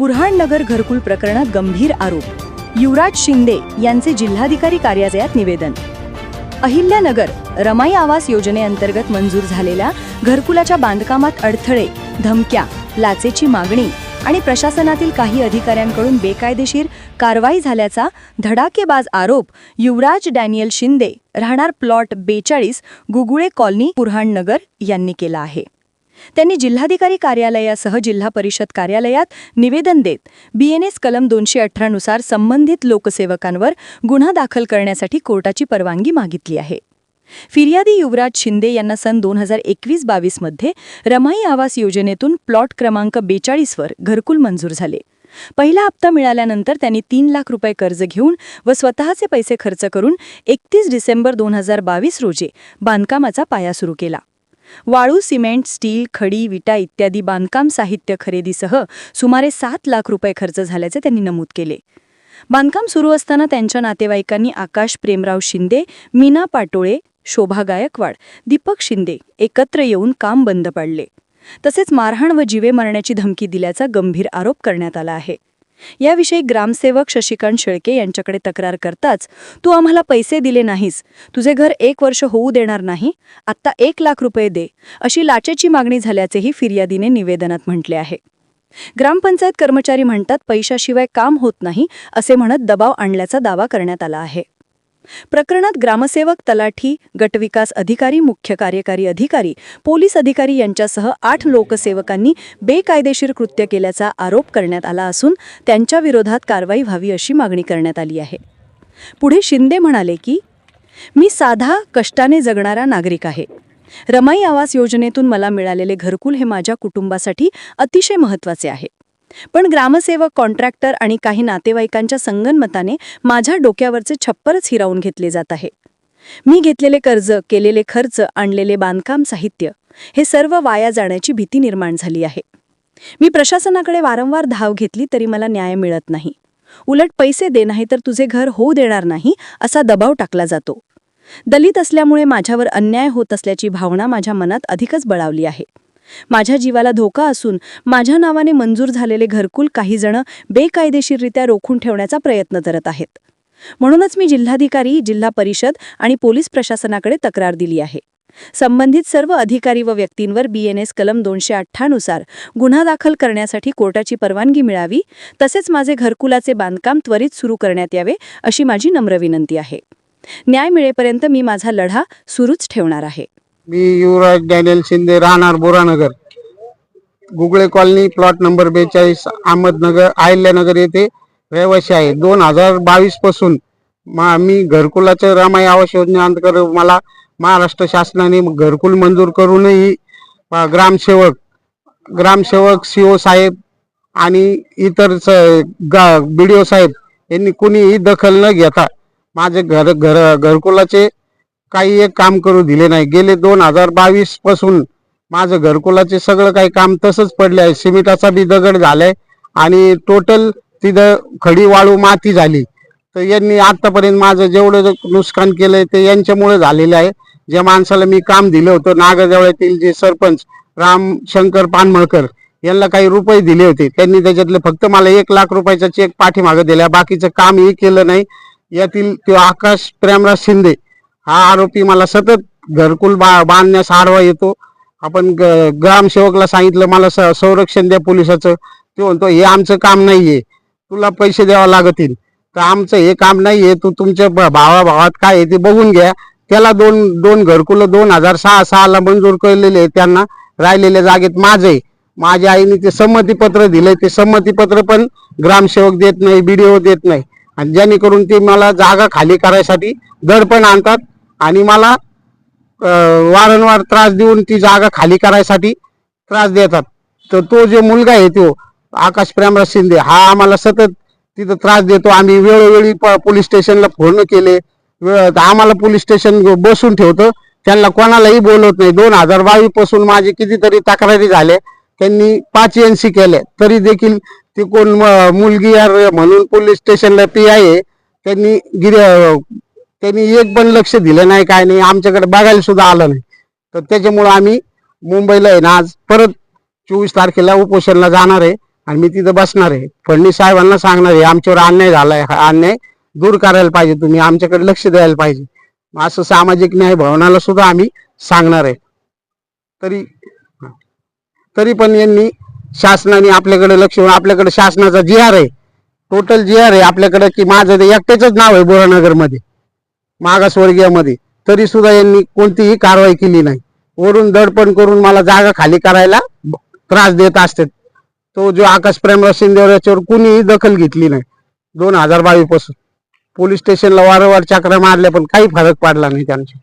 बुरहाणनगर घरकुल प्रकरणात गंभीर आरोप. युवराज शिंदे यांचे जिल्हाधिकारी कार्यालयात निवेदन. अहिल्यानगर रमाई आवास योजनेअंतर्गत मंजूर झालेल्या घरकुलाच्या बांधकामात अडथळे धमक्या लाचेची मागणी आणि प्रशासनातील काही अधिकाऱ्यांकडून बेकायदेशीर कारवाई झाल्याचा धडाकेबाज आरोप युवराज डॅनियल शिंदे राहणार प्लॉट बेचाळीस गुगुळे कॉलनी बुरहाणनगर यांनी केला आहे. त्यांनी जिल्हाधिकारी कार्यालयासह जिल्हा परिषद कार्यालयात निवेदन देत बीएनएस कलम दोनशे अठरानुसार संबंधित लोकसेवकांवर गुन्हा दाखल करण्यासाठी कोर्टाची परवानगी मागितली आहे. फिर्यादी युवराज शिंदे यांना सन दोन हजार एकवीस बावीसमध्ये रमाई आवास योजनेतून प्लॉट क्रमांक बेचाळीसवर घरकुल मंजूर झाले. पहिला हप्ता मिळाल्यानंतर त्यांनी तीन लाख रुपये कर्ज घेऊन व स्वतःचे पैसे खर्च करून एकतीस डिसेंबर दोन हजार बावीस रोजी बांधकामाचा पाया सुरू केला. वाळू सिमेंट स्टील खडी विटा इत्यादी बांधकाम साहित्य खरेदीसह सुमारे सात लाख रुपये खर्च झाल्याचे त्यांनी नमूद केले. बांधकाम सुरू असताना त्यांच्या नातेवाईकांनी आकाश प्रेमराव शिंदे मीना पाटोळे शोभा गायकवाड दीपक शिंदे एकत्र येऊन काम बंद पाडले. तसेच मारहाण व जीवे मरण्याची धमकी दिल्याचा गंभीर आरोप करण्यात आला आहे. याविषयी ग्रामसेवक शशिकांत शेळके यांच्याकडे तक्रार करताच तू आम्हाला पैसे दिले नाहीस. तुझे घर एक वर्ष होऊ देणार नाही. आत्ता एक लाख रुपये दे. अशी लाचेची मागणी झाल्याचेही फिर्यादीने निवेदनात म्हटले आहे. ग्रामपंचायत कर्मचारी म्हणतात पैशाशिवाय काम होत नाही असे म्हणत दबाव आणल्याचा दावा करण्यात आला आहे. प्रकरणात ग्रामसेवक तलाठी गटविकास अधिकारी मुख्य कार्यकारी अधिकारी पोलीस अधिकारी यांच्यासह आठ लोकसेवकांनी बेकायदेशीर कृत्य केल्याचा आरोप करण्यात आला असून त्यांच्या विरोधात कारवाई व्हावी अशी मागणी करण्यात आली आहे. पुढे शिंदे म्हणाले की मी साधा कष्टाने जगणारा नागरिक आहे. रमाई आवास योजनेतून मला मिळालेले घरकुल हे माझ्या कुटुंबासाठी अतिशय महत्त्वाचे आहे. पण ग्रामसेवक कॉन्ट्रॅक्टर आणि काही नातेवाईकांच्या संगनमताने माझ्या डोक्यावरचे छप्परच हिरावून घेतले जात आहे. मी घेतलेले कर्ज केलेले खर्च आणलेले बांधकाम साहित्य हे सर्व वाया जाण्याची भीती निर्माण झाली आहे. मी प्रशासनाकडे वारंवार धाव घेतली तरी मला न्याय मिळत नाही. उलट पैसे दे नाही तर तुझे घर होऊ देणार नाही असा दबाव टाकला जातो. दलित असल्यामुळे माझ्यावर अन्याय होत असल्याची भावना माझ्या मनात अधिकच बळावली आहे. माझ्या जीवाला धोका असून माझ्या नावाने मंजूर झालेले घरकुल काही जण बेकायदेशीररित्या रोखून ठेवण्याचा प्रयत्न करत आहेत. म्हणूनच मी जिल्हाधिकारी जिल्हा परिषद आणि पोलीस प्रशासनाकडे तक्रार दिली आहे. संबंधित सर्व अधिकारी व व्यक्तींवर बीएनएस कलम दोनशे अठ्ठानुसार गुन्हा दाखल करण्यासाठी कोर्टाची परवानगी मिळावी तसेच माझे घरकुलाचे बांधकाम त्वरित सुरू करण्यात यावे अशी माझी नम्र विनंती आहे. न्याय मिळेपर्यंत मी माझा लढा सुरूच ठेवणार आहे. मी युवराज डॅनियल शिंदे राहणार Boranagar. Gugale colony plot number बेचाळीस अहमदनगर अहिल्यानगर येथे रहिवासी आहे. दोन हजार बावीसपासून मा मी घरकुलाच्या रामाय आवास योजनेअंतर्गत मला महाराष्ट्र शासनाने घरकुल मंजूर करूनही ग्रामसेवक ग्रामसेवक सी ओ साहेब आणि इतर बी डी ओ साहेब यांनी कुणीही दखल न घेता माझे घर घर घरकुलाचे काही एक काम करू दिले नाही. गेले दोन हजार बावीसपासून माझं घरकुलाचे सगळं काही काम तसंच पडले आहे. सिमेंटाचा बी दगड झालाय आणि टोटल तिथं खडी वाळू माती झाली. तर यांनी आतापर्यंत माझं जेवढं नुकसान केलंय ते यांच्यामुळे झालेलं आहे. ज्या माणसाला मी काम दिलं होतं नागजवळ्यातील जे सरपंच राम शंकर पानमळकर यांना काही रुपये दिले होते. त्यांनी त्याच्यातले फक्त मला एक लाख रुपयाचा चेक पाठीमागं दिला. बाकीचं कामही केलं नाही. यातील तो आकाश प्रेमराज शिंदे हा आरोपी मला सतत घरकुल बा बांधण्यास आडवा येतो. आपण ग- ग्रामसेवकला सांगितलं मला स- संरक्षण द्या पोलिसाचं. ते म्हणतो हे आमचं काम नाहीये. तुला पैसे द्यावं लागतील. तर आमचं हे काम नाहीये. तू तुमच्या भावाभावात काय आहे ते बघून घ्या. त्याला दोन दोन घरकुल दोन हजार सहा सहाला मंजूर केलेले आहे त्यांना. राहिलेल्या जागेत माझे. माझ्या आईने ते संमतीपत्र दिलंय. ते संमतीपत्र पण ग्रामसेवक देत नाही बीडीओ देत नाही. आणि जेणेकरून ते मला जागा खाली करायसाठी दडपण आणतात. आणि मला वारंवार त्रास देऊन ती जागा खाली करायसाठी त्रास देतात. तर तो जो मुलगा आहे तो आकाश प्रेमराज शिंदे हा आम्हाला सतत तिथं त्रास देतो. आम्ही वेळोवेळी प- पोलीस स्टेशनला फोन केले. आम्हाला पोलीस स्टेशन बसून ठेवतं. त्यांना कोणालाही बोलवत नाही. दोन हजार बावीसपासून माझे कितीतरी तक्रारी झाल्या. त्यांनी पाच एन सी केल्या. तरी देखील ती कोण मुलगी यार म्हणून पोलीस स्टेशनला पी आहे. त्यांनी गिर त्यांनी एक पण लक्ष दिलं नाही काय नाही आमच्याकडे बघायला सुद्धा आलं नाही. तर त्याच्यामुळं आम्ही मुंबईला आहे ना आज परत चोवीस तारखेला उपोषणला जाणार आहे आणि मी तिथं बसणार आहे. फडणवीस साहेबांना सांगणार आहे आमच्यावर अन्याय झालाय हा अन्याय दूर करायला पाहिजे तुम्ही आमच्याकडे लक्ष द्यायला पाहिजे. असं सामाजिक न्याय भवनाला सुद्धा आम्ही सांगणार आहे. तरी तरी पण यांनी शासनाने आपल्याकडे लक्ष आपल्याकडे शासनाचा जी आर आहे. टोटल जी आर आहे आपल्याकडे की माझं ते एकट्याच नाव आहे बोरानगरमध्ये मागासवर्गीयामध्ये तरी सुद्धा यांनी कोणतीही कारवाई केली नाही. वरून दडपण करून मला जागा खाली करायला त्रास देत असतात. तो जो आकाश प्रेमराज शिंदेवर याच्यावर कुणीही दखल घेतली नाही. दोन हजार बावीसपासून. पोलीस स्टेशनला वारंवार चक्रा मारल्या पण काही फरक पडला नाही त्यांच्या